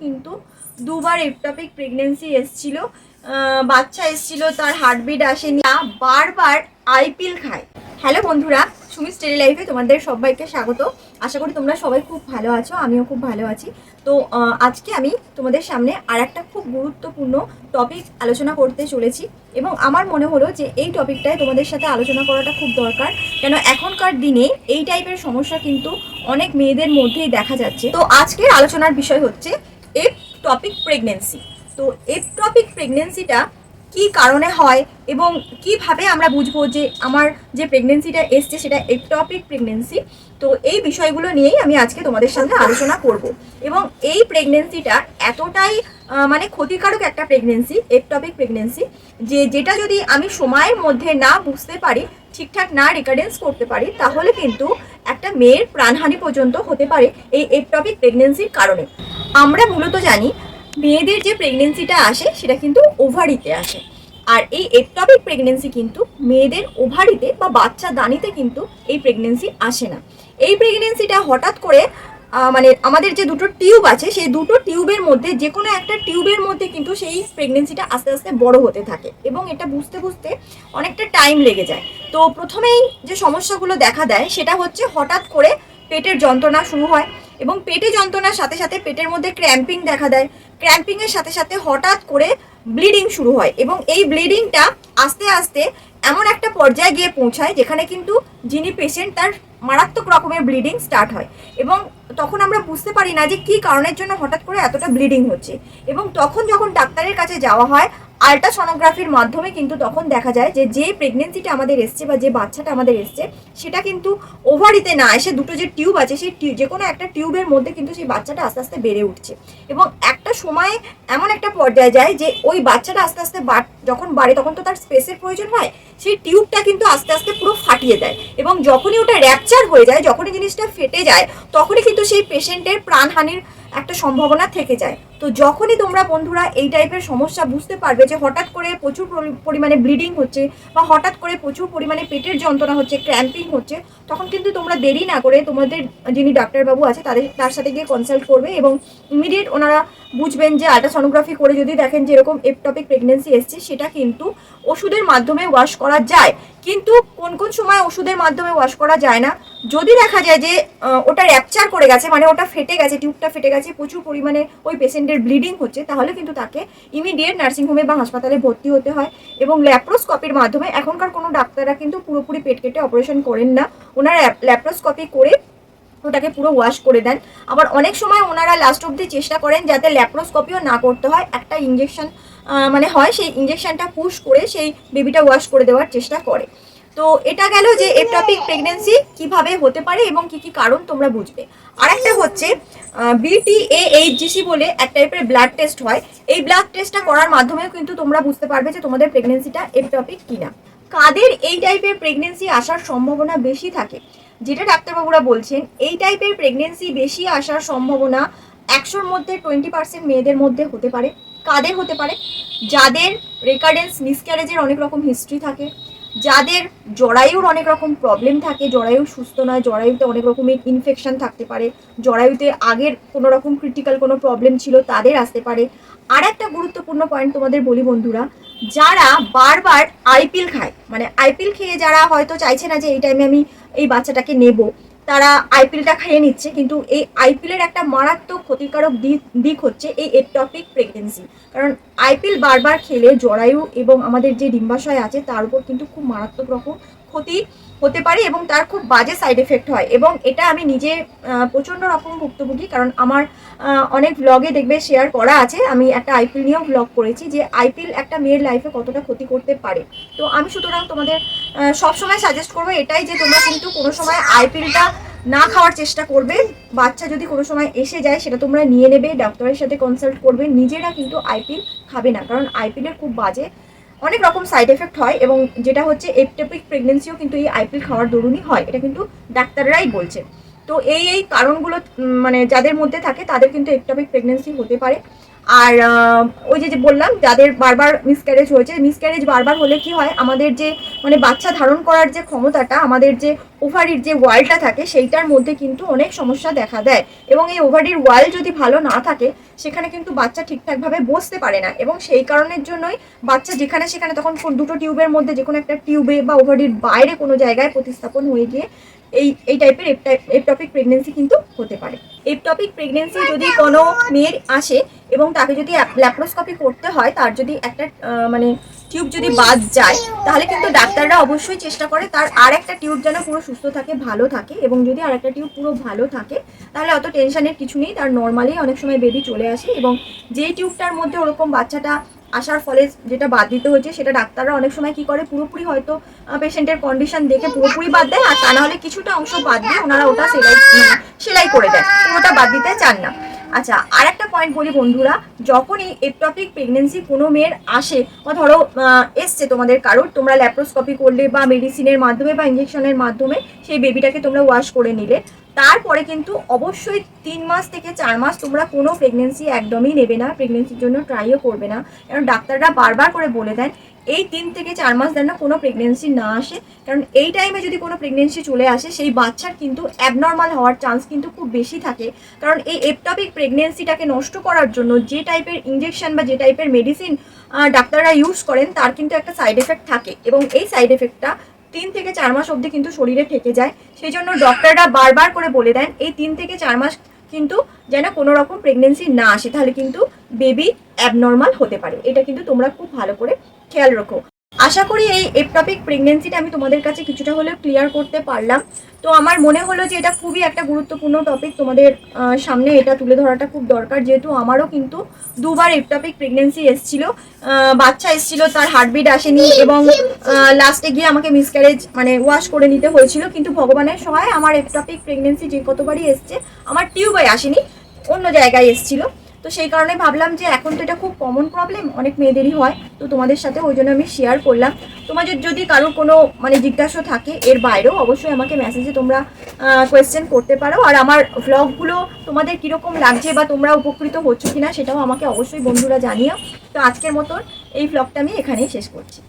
কিন্তু দুবার এপটপিক প্রেগনেন্সি এসছিল। বাচ্চা এসছিল, তার হার্টবিট আসেনি। বারবার আইপিল খায়। হ্যালো বন্ধুরা সুমি স্টেডি লাইফে তোমাদের সবাইকে স্বাগত। আশা করি তোমরা সবাই খুব ভালো আছো, আমিও খুব ভালো আছি। তো আজকে আমি তোমাদের সামনে আর একটা খুব গুরুত্বপূর্ণ টপিক আলোচনা করতে চলেছি এবং আমার মনে হলো যে এই টপিকটায় তোমাদের সাথে আলোচনা করাটা খুব দরকার, কেন এখনকার দিনে এই টাইপের সমস্যা কিন্তু অনেক মেয়েদের মধ্যেই দেখা যাচ্ছে। তো আজকের আলোচনার বিষয় হচ্ছে এপ টপিক প্রেগনেন্সি তো এপ টপিক প্রেগনেন্সিটা কি কারণে হয় এবং কীভাবে আমরা বুঝব যে আমার যে প্রেগনেন্সিটা এসছে সেটা একটপিক প্রেগনেন্সি তো এই বিষয়গুলো নিয়েই আমি আজকে তোমাদের সাথে আলোচনা করব। এবং এই প্রেগনেন্সিটা এতটাই মানে ক্ষতিকারক একটা প্রেগনেন্সি একটপিক প্রেগনেন্সি যে যেটা যদি আমি সময়ের মধ্যে না বুঝতে পারি, ঠিকঠাক না রিকার্ডেন্স করতে পারি, তাহলে কিন্তু একটা মেয়ের প্রাণহানি পর্যন্ত হতে পারে এই একটপিক প্রেগনেন্সির কারণে। আমরা মূলত জানি মেয়েদের যে প্রেগনেন্সিটা আসে, সেটা কিন্তু ওভারিতে আসে। আর এই একটপিক প্রেগনেন্সি কিন্তু মেয়েদের ওভারিতে বা বাচ্চা দানিতে কিন্তু এই প্রেগনেন্সি আসে না। এই প্রেগনেন্সিটা হঠাৎ করে মানে আমাদের যে দুটো টিউব আছে, সেই দুটো টিউবের মধ্যে যে কোনো একটা টিউবের মধ্যে কিন্তু সেই প্রেগনেন্সিটা আস্তে আস্তে বড় হতে থাকে এবং এটা বুঝতে বুঝতে অনেকটা টাইম লেগে যায়। তো প্রথমেই যে সমস্যাগুলো দেখা দেয়, সেটা হচ্ছে হঠাৎ করে পেটের যন্ত্রণা শুরু হয় এবং পেটে যন্ত্রণার সাথে সাথে পেটের মধ্যে ক্র্যাম্পিং দেখা দেয়। ক্র্যাম্পিংয়ের সাথে সাথে হঠাৎ করে ব্লিডিং শুরু হয় এবং এই ব্লিডিংটা আস্তে আস্তে এমন একটা পর্যায়ে গিয়ে পৌঁছায় যেখানে কিন্তু যিনি পেশেন্ট তার মারাত্মক রকমের ব্লিডিং স্টার্ট হয় এবং তখন আমরা বুঝতে পারি না যে কী কারণের জন্য হঠাৎ করে এতটা ব্লিডিং হচ্ছে এবং তখন যখন ডাক্তারের কাছে যাওয়া হয় আল্ট্রাসোনোগ্রাফির মাধ্যমে কিন্তু তখন দেখা যায় যে যে প্রেগনেন্সিটা আমাদের এসছে বা যে বাচ্চাটা আমাদের এসছে, সেটা কিন্তু ওভারিতে না এসে দুটো যে টিউব আছে, সেই টিউ যে কোনো একটা টিউবের মধ্যে কিন্তু সেই বাচ্চাটা আস্তে আস্তে বেড়ে উঠছে। এবং একটা সময়ে এমন একটা পর্যায়ে যায় যে, ওই বাচ্চাটা আস্তে আস্তে যখন বাড়ে তখন তো তার স্পেসের প্রয়োজন হয়, সেই টিউবটা কিন্তু আস্তে আস্তে পুরো ফাটিয়ে দেয়। এবং যখনই ওটা র্যাপচার হয়ে যায়, যখনই জিনিসটা ফেটে যায়, তখনই কিন্তু সেই পেশেন্টের প্রাণহানির একটা সম্ভাবনা থেকে যায়। তো যখনই তোমরা বন্ধুরা এই টাইপের সমস্যা বুঝতে পারবে যে হঠাৎ করে প্রচুর পরিমাণে ব্লিডিং হচ্ছে বা হঠাৎ করে প্রচুর পরিমাণে পেটের যন্ত্রণা হচ্ছে ক্র্যাম্পিং হচ্ছে, তখন কিন্তু তোমরা দেরি না করে তোমাদের যিনি ডাক্তারবাবু আছে তাদের, তার সাথে গিয়ে কনসাল্ট করবে এবং ইমিডিয়েট ওনারা বুঝবেন যে আল্ট্রাসোনোগ্রাফি করে যদি দেখেন যে এরকম এপটপিক প্রেগনেন্সি এসছে, সেটা কিন্তু ওষুধের মাধ্যমে ওয়াশ করা যায়। কিন্তু কোন কোন সময় ওষুধের মাধ্যমে ওয়াশ করা যায় না? যদি দেখা যায় যে ওটা র্যাপচার করে গেছে মানে ওটা ফেটে গেছে টিউবটা ফেটে গেছে, প্রচুর পরিমাণে ওই পেশেন্টের ব্লিডিং হচ্ছে, তাহলে কিন্তু তাকে ইমিডিয়েট নার্সিংহোমে বা হাসপাতালে ভর্তি হতে হয় এবং ল্যাপ্রোস্কপির মাধ্যমে এখনকার কোনো ডাক্তাররা কিন্তু পুরোপুরি পেট কেটে অপারেশন করেন না। ওনারা ল্যাপ্রোস্কপি করে ওটাকে পুরো ওয়াশ করে দেন। আবার অনেক সময় ওনারা লাস্ট অবধি চেষ্টা করেন যাতে ল্যাপ্রোস্কপিও না করতে হয়। একটা ইঞ্জেকশন মানে হয় সেই ইঞ্জেকশনটা পুশ করে সেই বেবিটা ওয়াশ করে দেওয়ার চেষ্টা করে। তো এটা গেল যে এপটপিক প্রেগনেন্সি কীভাবে হতে পারে এবং কি কি কারণ তোমরা বুঝবে। আরেকটা হচ্ছে বিটিএইচজিসি বলে এক টাইপের ব্লাড টেস্ট হয়। এই ব্লাড টেস্টটা করার মাধ্যমেও কিন্তু তোমরা বুঝতে পারবে যে তোমাদের প্রেগনেন্সিটা এপটপিক কিনা। কাদের এই টাইপের প্রেগনেন্সি আসার সম্ভাবনা বেশি থাকে? যেটা ডাক্তারবাবুরা বলছেন, এই টাইপের প্রেগনেন্সি বেশি আসার সম্ভাবনা একশোর মধ্যে টোয়েন্টি পার্সেন্ট মেয়েদের মধ্যে হতে পারে। কাদের হতে পারে? যাদের রেকার্ডেন্স মিসক্যারেজের অনেক রকম হিস্ট্রি থাকে। যাদের জরায়ুর অনেক রকম প্রবলেম থাকে, জরায়ু সুস্থ নয়, জরায়ুতে অনেক রকমের ইনফেকশন থাকতে পারে, জরায়ুতে আগের কোনো রকম ক্রিটিক্যাল কোনো প্রবলেম ছিল তাদের আসতে পারে। আর একটা গুরুত্বপূর্ণ পয়েন্ট তোমাদের বলি বন্ধুরা, যারা বারবার আইপিল খায় মানে আইপিল খেয়ে যারা হয়তো চাইছে না যে এই টাইমে আমি এই বাচ্চাটাকে নেব তারা আইপিএলটা খাইয়ে নিচ্ছে, কিন্তু এই আইপিএলের একটা মারাত্মক ক্ষতিকারক দিক হচ্ছে এই এটপিক প্রেগনেন্সি কারণ আইপিএল বারবার খেলে জরায়ু এবং আমাদের যে ডিম্বাশয় আছে, তার উপর কিন্তু খুব মারাত্মক রকম ক্ষতি হতে পারে এবং তার খুব বাজে সাইড এফেক্ট হয়। এবং এটা আমি নিজে প্রচণ্ড রকম ভুক্তভোগী, কারণ আমার অনেক ব্লগে দেখবে শেয়ার করা আছে। আমি একটা আইপিএল নিয়েও ব্লগ করেছি যে আইপিএল একটা মেয়ের লাইফে কতটা ক্ষতি করতে পারে। তো আমি সুতরাং তোমাদের সবসময় সাজেস্ট করব এটাই যে তোমরা কিন্তু কোনো সময় আইপিএলটা না খাওয়ার চেষ্টা করবে। বাচ্চা যদি কোনো সময় এসে যায়, সেটা তোমরা নিয়ে নেবে, ডাক্তারের সাথে কনসাল্ট করবে। নিজেরা কিন্তু আইপিএল খাবে না, কারণ আইপিএলের খুব বাজে অনেক রকম সাইড এফেক্ট হয় এবং যেটা হচ্ছে এপটেপিক প্রেগনেন্সিও কিন্তু এই আইপিল খাওয়ার দরুনই হয়, এটা কিন্তু ডাক্তাররাই বলছে। তো এই এই কারণগুলো মানে যাদের মধ্যে থাকে তাদের কিন্তু এপটপিক প্রেগনেন্সি হতে পারে। আর ওই যে বললাম, যাদের বারবার মিসক্যারেজ হয়েছে মিসক্যারেজ বারবার হলে কি হয়, আমাদের যে মানে বাচ্চা ধারণ করার যে ক্ষমতাটা, আমাদের যে ওভারির যে ওয়ালটা থাকে, সেইটার মধ্যে কিন্তু অনেক সমস্যা দেখা দেয়। এবং এই ওভারির ওয়াল যদি ভালো না থাকে, সেখানে কিন্তু বাচ্চা ঠিকঠাকভাবে বসতে পারে না। এবং সেই কারণের জন্যই বাচ্চা যেখানে সেখানে, তখন দুটো টিউবের মধ্যে যে কোনো একটা টিউবে বা ওভারির বাইরে কোনো জায়গায় প্রতিস্থাপন হয়ে গিয়ে এই এই টাইপের এপটপিক প্রেগনেন্সি কিন্তু হতে পারে। এপটপিক প্রেগনেন্সি যদি কোনো মেয়ের আসে এবং তাকে যদি ল্যাপ্রোস্কপি করতে হয়, তার যদি একটা মানে টিউব যদি বাদ যায়, তাহলে কিন্তু ডাক্তাররা অবশ্যই চেষ্টা করে তার আর একটা টিউব যেন পুরো সুস্থ থাকে, ভালো থাকে এবং যদি আর একটা টিউব পুরো ভালো থাকে, তাহলে অত টেনশনের কিছু নেই। তার নর্মালি অনেক সময় বেবি চলে আসে এবং যেই টিউবটার মধ্যে ওরকম বাচ্চাটা আসার ফলে যেটা বাদ দিতে হচ্ছে সেটা ডাক্তাররা অনেক সময় কি করে, পুরোপুরি হয়তো পেশেন্টের কন্ডিশন দেখে পুরোপুরি বাদ দেয়, আর তা না হলে কিছুটা অংশ বাদ দিয়ে ওনারা ওটা সেলাই মানে সেলাই করে দেয় পুরোটা বাদ দিতে চান না। আচ্ছা আর একটা পয়েন্ট বলি বন্ধুরা যখনই এপটপিক প্রেগনেন্সি কোনো মেয়ের আসে, বা ধরো এসছে তোমাদের কারোর, তোমরা ল্যাপ্রোস্কপি করলে বা মেডিসিনের মাধ্যমে বা ইঞ্জেকশনের মাধ্যমে, সেই বেবিটাকে তোমরা ওয়াশ করে নিলে তারপরে কিন্তু অবশ্যই তিন মাস থেকে চার মাস তোমরা কোনো প্রেগনেন্সি একদমই নেবে না প্রেগনেন্সির জন্য ট্রাইও করবে না। কারণ ডাক্তাররা বারবার করে বলে দেন, এই তিন থেকে চার মাস যেন কোনো প্রেগনেন্সি না আসে। কারণ এই টাইমে যদি কোনো প্রেগনেন্সি চলে আসে, সেই বাচ্চার কিন্তু অ্যাবনর্মাল হওয়ার চান্স কিন্তু খুব বেশি থাকে। কারণ এই এপটপিক প্রেগনেন্সিটাকে নষ্ট করার জন্য যে টাইপের ইঞ্জেকশন বা যে টাইপের মেডিসিন ডাক্তাররা ইউজ করেন, তার কিন্তু একটা সাইড এফেক্ট থাকে। এবং এই সাইড এফেক্টটা তিন থেকে চার মাস অবধি কিন্তু শরীরে থেকে যায়। সেই জন্য ডক্টররা বারবার করে বলে দেন, এই তিন থেকে চার মাস কিন্তু যেন কোনো রকম প্রেগনেন্সি না আসে, তাহলে কিন্তু বেবি অ্যাবনর্মাল হতে পারে। এটা কিন্তু তোমরা খুব ভালো করে খেয়াল রাখো। আশা করি এই এপটপিক প্রেগনেন্সিটা আমি তোমাদের কাছে কিছুটা হলেও ক্লিয়ার করতে পারলাম। তো আমার মনে হলো যে এটা খুবই একটা গুরুত্বপূর্ণ টপিক তোমাদের সামনে এটা তুলে ধরাটা খুব দরকার, যেহেতু আমারও কিন্তু দুবার এপটপিক প্রেগনেন্সি এসেছিল। বাচ্চা এসেছিল, তার হার্টবিট আসেনি এবং লাস্টে গিয়ে আমাকে মিসক্যারেজ মানে ওয়াশ করে নিতে হয়েছিল। কিন্তু ভগবানের সহায় আমার এপটপিক প্রেগনেন্সি যে কতবারই এসছে, আমার টিউবে আসেনি, অন্য জায়গায় এসেছিল। তো সেই কারণে ভাবলাম যে এখন তো এটা খুব কমন প্রবলেম অনেক মেয়েদেরই হয়। তো তোমাদের সাথে ওই জন্য আমি শেয়ার করলাম। তোমাদের যদি কারোর কোনো মানে জিজ্ঞাসা থাকে এর বাইরেও, অবশ্যই আমাকে মেসেজে তোমরা কোয়েশ্চেন করতে পারো। আর আমার ভ্লগগুলো তোমাদের কীরকম লাগছে বা তোমরা উপকৃত হচ্ছ কিনা সেটাও আমাকে অবশ্যই বন্ধুরা জানিও। তো আজকের মতন এই ভ্লগটা আমি এখানেই শেষ করছি।